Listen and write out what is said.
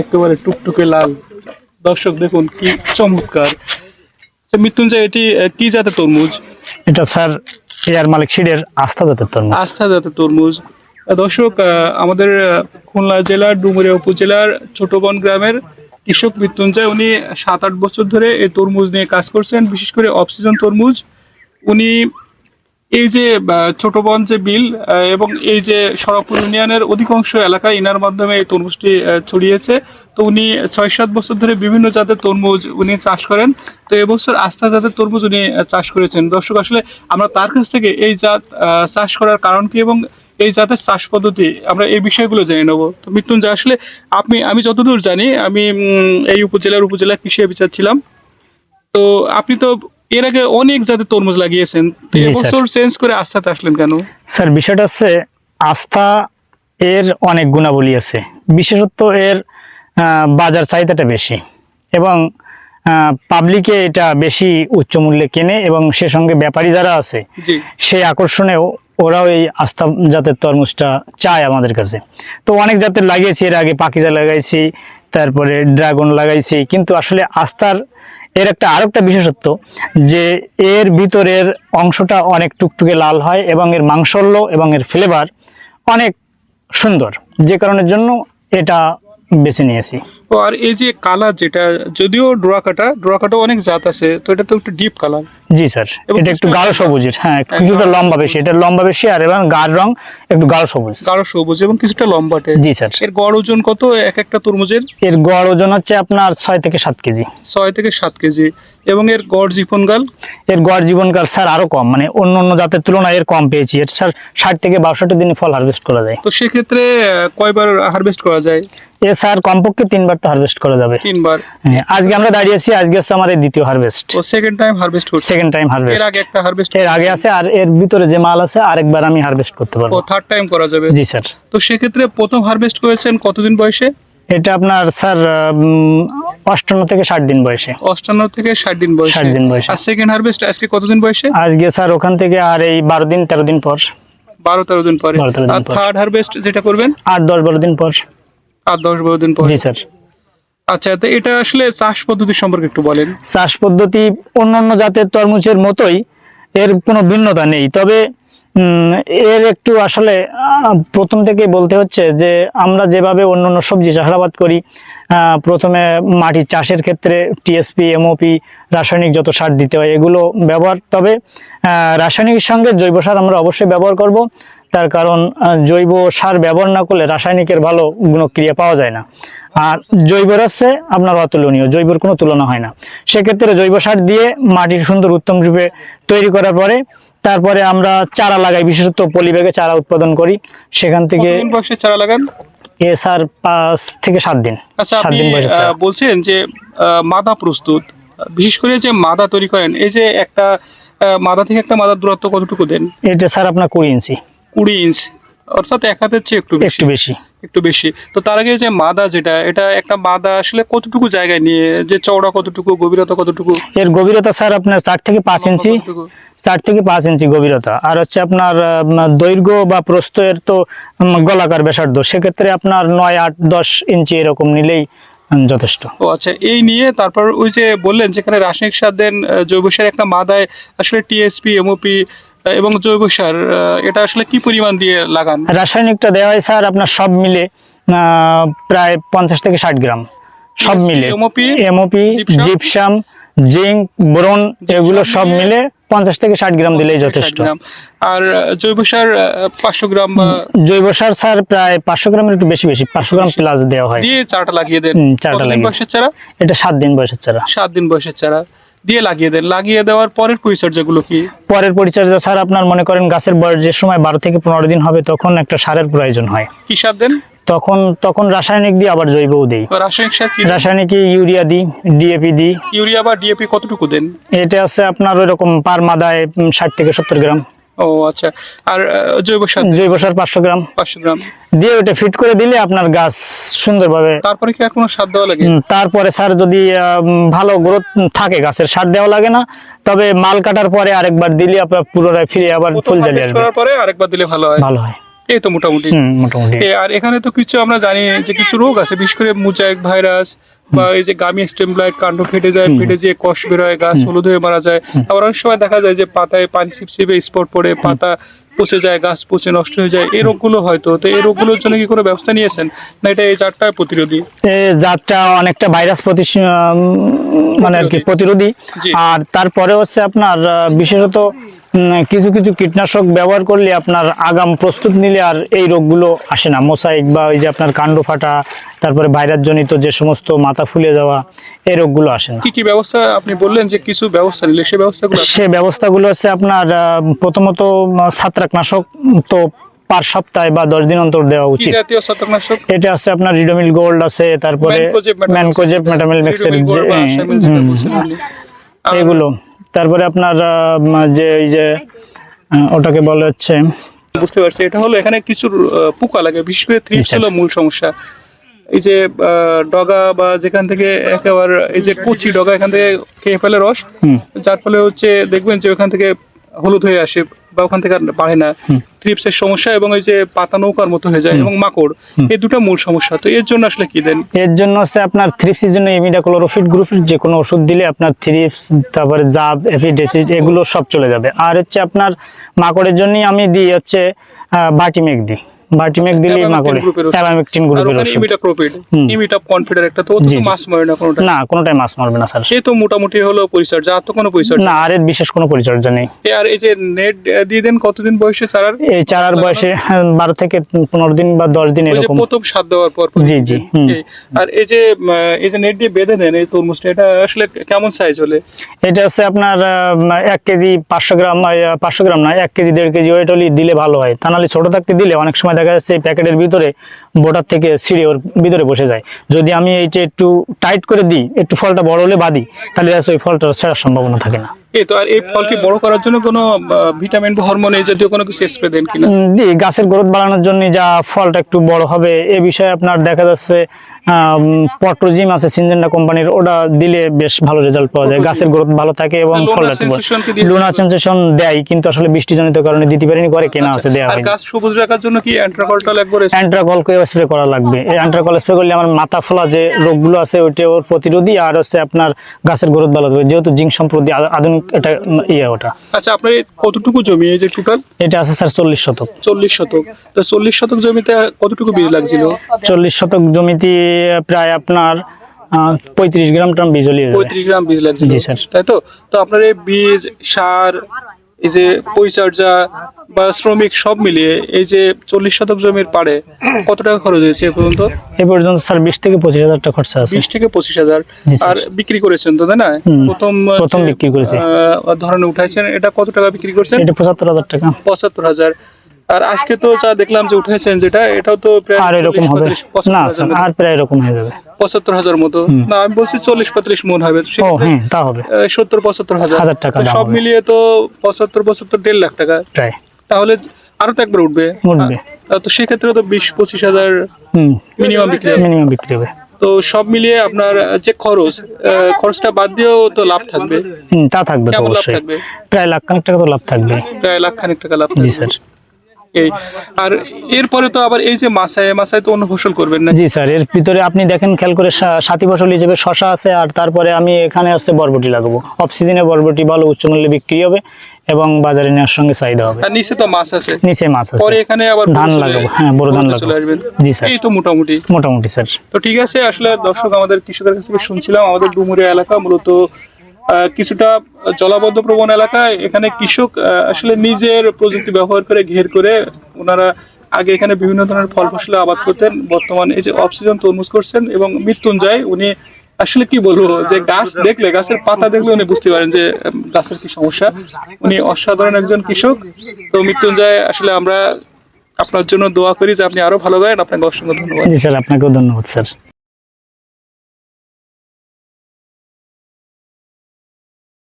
একেবারে টুকটুকে লাল। দর্শক দেখুন কি চমৎকার। আচ্ছা, মৃত্যুঞ্জয় এটি কি জাতের তরমুজ? এটা স্যার এয়ার মালিক সিডের আস্থা জাতের তরমুজ। আস্থা জাতের তরমুজ। দর্শক আমাদের খুলনা জেলার ডুমুরিয়া উপজেলার ছোটবন গ্রামের কৃষক মৃত্যুঞ্জয় উনি সাত আট বছর ধরে এই তরমুজ নিয়ে কাজ করছেন। বিশেষ করে অফ সিজন তরমুজ। উনি এই যে আহ, ছোটবন যে বিল এবং এই যে সরপুর ইউনিয়নের অধিকাংশ এলাকায় ইনার মাধ্যমে এই তরমুজটি ছড়িয়েছে। তো উনি ছয় সাত বছর ধরে বিভিন্ন জাতের তরমুজ উনি চাষ করেন। তো এবছর আস্থা জাতের তরমুজ উনি চাষ করেছেন। দর্শক আসলে আমরা তার কাছ থেকে এই জাত চাষ করার কারণ কি এবং এই জাতের চাষ পদ্ধতি আমরা এই বিষয়গুলো জেনে নেব। তো মৃত্যুঞ্জয় আসলে আপনি আমি যতদূর জানি আমি এই উপজেলার উপজেলা কৃষি অফিসার ছিলাম। তো আপনি তো এর আগে অনেক জাতের তরমুজ লাগিয়েছেন। এবছর চেঞ্জ করে আস্থাতে আসলেন কেন? স্যার বিষয়টা হচ্ছে আস্থা এর অনেক গুণাবলী আছে। বিশেষত এর বাজার চাহিদাটা বেশি এবং পাবলিকে এটা বেশি উচ্চ মূল্যে কেনে এবং সে সঙ্গে ব্যাপারী যারা আছে সেই আকর্ষণেও ওরাও এই আস্থা জাতের তরমুজটা চায় আমাদের কাছে। তো অনেক জাতের লাগিয়েছি এর আগে পাকিজা লাগাইছি তারপরে ড্রাগন লাগাইছি কিন্তু আসলে আস্থার এর একটা আরেকটা বিশেষত্ব যে এর ভিতরের অংশটা অনেক টুকটুকে লাল হয় এবং এর মাংসল্য এবং এর ফ্লেভার অনেক সুন্দর। যে কারণের জন্য এটা বেছে নিয়েছি। আর এই যে কালার যেটা, যদিও ডোরা কাটা কাটা অনেক জাত আছে, তো এটা তো একটু ডিপ কালার জি স্যার এটা একটু গাঢ় সবুজের হ্যাঁ কিছুটা লম্বা বেশি এটা লম্বা বেশি আর এবং গাঢ় রং একটু গাঢ় সবুজ। গাঢ় সবুজ এবং কিছুটা লম্বাটে জি স্যার। এর গড় ওজন কত? এক একটা তরমুজের? এর গড় ওজন হচ্ছে আপনার ছয় থেকে সাত কেজি। ছয় থেকে সাত কেজি। এবং এর গড় জীবনকাল? এর গড় জীবনকাল স্যার আরও কম মানে অন্য অন্য জাতের তুলনায় এর কম পেয়েছি। এর স্যার ষাট থেকে বাষট্টি দিনে ফল হারভেস্ট করা যায়। তো সেক্ষেত্রে কয়বার হারভেস্ট করা যায়? এ স্যার কমপক্ষে তিনবার তো হারভেস্ট করা যাবে। তিনবার। হ্যাঁ, আজকে আমরা দাঁড়িয়েছি আজকে হচ্ছে আমার এই দ্বিতীয় হারভেস্ট ও second time harvest second time harvest এর আগে একটা হারভেস্ট এর আগে আছে আর এর ভিতরে যে মাল আছে আরেকবার আমি হারভেস্ট করতে পারব। ও থার্ড টাইম করা যাবে। জি স্যার। তো সেক্ষেত্রে প্রথম হারভেস্ট করেছেন কতদিন বয়সে? এটা আপনার স্যার অষ্টান্ন থেকে ষাট দিন বয়সে। অষ্টান্ন থেকে ষাট দিন বয়সে। 60 দিন বয়সে। আর সেকেন্ড হারভেস্ট আজকে কতদিন বয়সে? আজকে স্যার ওখান থেকে আর এই বারো দিন তেরো দিন পর। বারো তেরো দিন পরে। 12 13 দিন আর পর। থার্ড হারভেস্ট যেটা করবেন? আট দশ বারো দিন পর। আর দশ বারো দিন পর। জি স্যার। আচ্ছা তো এটা আসলে চাষ পদ্ধতি সম্পর্কে একটু বলেন। চাষ পদ্ধতি অন্যান্য জাতের তরমুজের মতোই এর কোনো ভিন্নতা নেই। তবে এর একটু আসলে প্রথম থেকে বলতে হচ্ছে যে, আমরা যেভাবে অন্য অন্য সবজি চাষাবাদ করি প্রথমে মাটি চাষের ক্ষেত্রে টিএসপি এমওপি রাসায়নিক যত সার দিতে হয়, এগুলো ব্যবহার, তবে রাসায়নিকের সঙ্গে জৈব সার আমরা অবশ্যই ব্যবহার করব। তার কারণ জৈব সার ব্যবহার না করলে রাসায়নিকের ভালো গুণক্রিয়া পাওয়া যায় না। আর জৈবর হচ্ছে আপনার অতুলনীয় জৈবর কোনো তুলনা হয় না। সেক্ষেত্রে জৈব সার দিয়ে মাটির সুন্দর উত্তম রূপে তৈরি করার পরে তারপরে আমরা চারা লাগাই বিশেষত পলিব্যাগে চারা উৎপাদন করি। সেখান থেকে চারা লাগান? এ সার পাঁচ থেকে সাত দিন। আচ্ছা সাত আপনি বলছেন যে মাদা প্রস্তুত। বিশেষ করে যে মাদা তৈরি করেন এই যে একটা মাদা থেকে একটা মাদার দূরত্ব কতটুকু দেন? এটা স্যার আপনার কুড়ি ইঞ্চি। কুড়ি ইঞ্চ। অর্থাৎ এক হাতের চেয়ে একটু একটু বেশি। একটু বেশি। তো তার আগে যে মাদা যেটা এটা একটা মাদা আসলে কতটুকু জায়গায় নিয়ে যে চওড়া কতটুকু গভীরতা কতটুকু? এর গভীরতা স্যার আপনার চার থেকে পাঁচ ইঞ্চি। চার থেকে পাঁচ ইঞ্চি গভীরতা। আর হচ্ছে আপনার দৈর্ঘ্য বা প্রস্থ এর তো গলাকার ব্যাসার্ধ। সেক্ষেত্রে আপনার নয় আট দশ ইঞ্চি এরকম নিলেই যথেষ্ট। ও আচ্ছা এই নিয়ে তারপর ওই যে বললেন যেখানে রাসায়নিক সার দেন জৈব সার একটা মাদায় আসলে টিএসপি এমওপি এবং জৈব সার এটা আসলে কি পরিমাণ দিয়ে লাগান? রাসায়নিকটা দেওয়া হয় স্যার আপনার সব মিলে প্রায় পঞ্চাশ থেকে ষাট গ্রাম। সব মিলে। MOP gypsum? জিঙ্ক বোরন এগুলো সব মিলে পঞ্চাশ থেকে ষাট গ্রাম দিলেই যথেষ্ট। আর জৈব সার পাঁচশো গ্রাম জৈব সার স্যার প্রায় পাঁচশো গ্রামের একটু বেশি বেশি পাঁচশো গ্রাম প্লাস দেওয়া হয়। দিয়ে চারাটা লাগিয়ে দেন। চারাটা লাগিয়ে। বয়সের চারা? এটা সাত দিন বয়সের চারা। সাত দিন বয়সের চারা। দিয়ে লাগিয়ে দেন। লাগিয়ে দেওয়ার পরের পরিচর্যাগুলো কি? পরের পরিচর্যা স্যার আপনার মনে করেন গাছের বয়স যে সময় বারো থেকে পনেরো দিন হবে তখন একটা সারের প্রয়োজন হয়। কি সার দেন? তখন তখন রাসায়নিক দিয়ে আবার জৈবও দিই। রাসায়নিক সার কি রাসায়নিক ইউরিয়া দিই ডিএপি দিই। ইউরিয়া বা ডিএপি কতটুকু দেন? এটা আছে আপনার ওই রকম পার মাদায় ষাট থেকে সত্তর গ্রাম। ও আচ্ছা। আর জৈব সার জৈব সার পাঁচশো গ্রাম। পাঁচশো গ্রাম। দিয়ে ওটা ফিট করে দিলে আপনার গাছ সুন্দরভাবে তারপরে কি আর কোনো সার দেওয়া লাগে? তারপরে সার যদি ভালো গ্রোথ থাকে গাছের সার দেওয়া লাগে না। তবে মাল কাটার পরে আরেকবার দিলে আপনার পুরোটা ফিরে আবার ফুল জ্বালিয়ে আসবে। করার পরে আরেকবার দিলে ভালো হয়। ভালো হয়। এই তো মোটামুটি। মোটামুটি। আর এখানে তো কিছু আমরা জানি যে কিছু রোগ আছে বিশেষ করে মুজাইক ভাইরাস বা এই যে গামি স্টেম ব্লাইট কাণ্ড ফেটে যায় ফেটে যেয়ে কষ বেরোয় গাছ হলুদ হয়ে মারা যায়। আবার অনেক সময় দেখা যায় যে পাতায় পানি ছিপছিপে স্পট পড়ে পাতা পচে যায় গাছ পচে নষ্ট হয়ে যায় এই রোগগুলো হয়তো। তো এই রোগগুলোর জন্য কি কোনো ব্যবস্থা নিয়েছেন? না এটা এই জাতটা প্রতিরোধী? এই জাতটা অনেকটা ভাইরাস প্রতি মানে আর কি প্রতিরোধী। আর তারপরে হচ্ছে আপনার বিশেষত কিছু কিছু কীটনাশক ব্যবহার করলে আপনার আগাম প্রস্তুত নিলে আর এই রোগগুলো আসে না। মোসাইক বা ওই যে আপনার কাণ্ড ফাটা তারপরে ভাইরাস জনিত যে সমস্ত মাথা ফুলে যাওয়া এই রোগগুলো আসে না। কি কি ব্যবস্থা আপনি বললেন যে কিছু ব্যবস্থা নিলে সেই ব্যবস্থাগুলো সে ব্যবস্থাগুলো হচ্ছে আপনার প্রথমত ছত্রাকনাশক তো পার সপ্তাহে বা দশ দিন অন্তর দেওয়া উচিত। এটা আছে আপনার রিডোমিল গোল্ড আছে তারপরে ম্যানকোজেব, মেটামিল মেক্সের রিডোমিল যে গোল্ড বা আশামিল যেটা হুম, বলছেন আপনি। আর এগুলো। তারপরে আপনার যে এই যে ওটাকে বলে হচ্ছে বুঝতে পারছি এটা হলো এখানে কিছু পোকা লাগে বিশেষ করে থ্রিপস ছিল মূল সমস্যা। এই যে ডগা বা যেখান থেকে একেবারে এই যে কুচি ডগা এখান থেকে খেয়ে ফেলে রস। হুম, যার ফলে হচ্ছে দেখবেন যে ওখান থেকে হলুদ হয়ে আসে বা ওখান থেকে আর বাড়ে না। ট্রিপসের থ্রিপসের সমস্যা এবং ওই যে পাতা নৌকার মতো হয়ে যায় এবং মাকড় এই দুটো মূল সমস্যা। তো এর জন্য আসলে কি দেন? এর জন্য হচ্ছে আপনার থ্রিপসের জন্য ইমিডাক্লোরোফিট গ্রুপের যে কোনো ওষুধ দিলে আপনার থ্রিপস তারপরে জাব এফিডেসিস এগুলো সব চলে যাবে। আর হচ্ছে আপনার মাকড়ের জন্যই আমি দিই হচ্ছে বাটিমেক দিই। দিলেই Abamectin মাকড়ে গ্রুপের ওষুধ। অ্যাবামেকটিন আর গ্রুপের ওখানে ওষুধ ইমিটাক্রোপিড হুম। ইমিটাপ কনফিডার একটা তো তো। মাছ মরে না কোনোটা না কোনোটাই মাছ মারবে না স্যার। সে তো মোটামুটি হলো পরিচর্যা আর তো কোনো পরিচর্যা না আর এর বিশেষ কোনো পরিচর্যা নেই। আর এই যে নেট দিয়ে দেন কতদিন বয়সে এই চারার বয়সে হ্যাঁ, বারো থেকে পনেরো দিন বা দশ দিন যে এরকম। প্রথম স্বাদ দেওয়ার পর জি, জি, আর এই যে এই যে নেট দিয়ে বেঁধে দেন এই তরমুজটা এটা আসলে কেমন সাইজ হলে? এটা হচ্ছে আপনার আহ, এক কেজি পাঁচশো গ্রাম পাঁচশো গ্রাম না এক কেজি দেড় কেজি ওয়েট হলে দিলে ভালো হয়। তা নাহলে ছোট থাকতে দিলে অনেক সময় দেখা যাচ্ছে এই প্যাকেটের ভিতরে বোটার থেকে ছিঁড়ে ওর ভিতরে বসে যায়। যদি আমি এইটা একটু টাইট করে দিই, একটু ফলটা বড় হলে বাদি তাহলে ওই ফলটা ছেঁড়ার সম্ভাবনা থাকে না। এই তো আর এই ফলকে বড় করার জন্য কোনো ভিটামিন বা হরমোন এই জাতীয় কোনো কিছু স্প্রে দেন কিনা? উম, গাছের গ্রোথ বাড়ানোর জন্য যা ফলটা একটু বড় হবে এ বিষয়ে আপনার দেখা যাচ্ছে পট্রোজিম আছে সিনজেন্ডা কোম্পানির ওটা দিলে বেশ ভালো রেজাল্ট পাওয়া যায়। গাছের গ্রোথ ভালো থাকে এবং ফলটা? লুনা সেন্সেশন দেয় কিন্তু আসলে বৃষ্টিজনিত কারণে দিতে পারিনি করে কেনা আছে দেওয়া আর হয়নি। গাছ সবুজ রাখার জন্য কি অ্যান্ট্রাকলটাল একবার spray অ্যান্ট্রাকল স্প্রে করা লাগবে। এই অ্যান্ট্রাকল স্প্রে করলে আমার মাথা ফোলা যে রোগগুলো আছে ওইটা ওর প্রতিরোধী আর হচ্ছে আপনার গাছের গ্রোথ ভালো হবে যেহেতু জিঙ্ক সম্প্রতি আধুনিক এটা ইয়ে ওটা। আচ্ছা আপনার কতটুকু জমি এই যে টোটাল এটা আছে স্যার চল্লিশ শতক। চল্লিশ শতক। তো চল্লিশ শতক জমিতে কতটুকু বীজ লাগছিল? চল্লিশ শতক জমিতে প্রায় আপনার পঁয়ত্রিশ গ্রাম টাম বীজ পঁয়ত্রিশ গ্রাম বীজ লাগছিল। জি, স্যার। তাই তো? তো আপনার এই বীজ সার এই যে পরিচর্যা বা শ্রমিক সব মিলিয়ে এই যে চল্লিশ শতক জমির পারে কত টাকা খরচ হয়েছে এ পর্যন্ত? এ পর্যন্ত স্যার বিশ থেকে পঁচিশ হাজার টাকা খরচা আছে। বিশ থেকে পঁচিশ হাজার। আর বিক্রি করেছেন তো তাই না? প্রথম প্রথম বিক্রি করেছেন আহ, ধরনের উঠাইছেন এটা কত টাকা বিক্রি করছেন? এটা পঁচাত্তর হাজার টাকা। পঁচাত্তর হাজার। আর আজকে তো যা দেখলাম যে উঠেছেন যেটা এটাও তো প্রায় আর এরকম হবে। না স্যার আর প্রায় এরকম হয়ে যাবে। পঁচাত্তর হাজার মতো। না আমি বলছি চল্লিশ পঁয়ত্রিশ মন হবে সেক্ষেত্রে, হ্যাঁ তা হবে। সত্তর পঁচাত্তর হাজার। হাজার টাকা সব মিলিয়ে তো পঁচাত্তর পঁচাত্তর দেড় লাখ টাকা। প্রায়। তাহলে আরও তো একবার উঠবে। উঠবে। তো সেক্ষেত্রে তো বিশ পঁচিশ হাজার হুম। মিনিমাম বিক্রি হবে। মিনিমাম বিক্রি হবে। তো সব মিলিয়ে আপনার যে খরচ খরচটা বাদ দিয়েও তো লাভ থাকবে। তা থাকবে অবশ্যই। প্রায় লাখ খানিক টাকা তো লাভ থাকবে প্রায় লাখ খানিক টাকা লাভ জি স্যার। এই। আর এরপরে তো আবার এই যে মাসায় মাসায় তো অন্য ফসল করবেন না? জি স্যার এর ভিতরে আপনি দেখেন খেয়াল করে সাথী ফসল হিসেবে শশা আছে আর তারপরে আমি এখানে আছে বরবটি লাগাবো। অফ সিজনে বরবটি ভালো বিক্রি হবে এবং বাজারে নেওয়ার সঙ্গে চাহিদা হবে। আর নিচে তো মাছ আছে। নিচে মাছ আছে। পরে এখানে আবার ধান লাগাবো, হ্যাঁ, বড় ধান লাগাবো। জি, স্যার। এই তো মোটামুটি। মোটামুটি স্যার। তো ঠিক আছে আসলে দর্শক আমাদের কৃষকের কাছ থেকে শুনছিলাম আমাদের ডুমুরিয়া এলাকা মূলত কিছুটা জলাবদ্ধ প্রবণ এলাকায় এখানে কৃষক আসলে নিজের প্রযুক্তি ব্যবহার করে ঘের করে ওনারা আগে এখানে বিভিন্ন ধরনের ফল ফসলের আবাদ করতেন। বর্তমানে এই যে অক্সিজেন তরমুজ করছেন এবং মৃত্যুঞ্জয়, উনি আসলে কি বলব, যে গাছ দেখলে, গাছের পাতা দেখলে উনি বুঝতে পারেন যে গাছের কি সমস্যা। উনি অসাধারণ একজন কৃষক। তো মৃত্যুঞ্জয়, আসলে আমরা আপনার জন্য দোয়া করি যে আপনি আরও ভালো করেন। আপনাকে অসংখ্য ধন্যবাদ। স্যার, আপনাকেও ধন্যবাদ স্যার।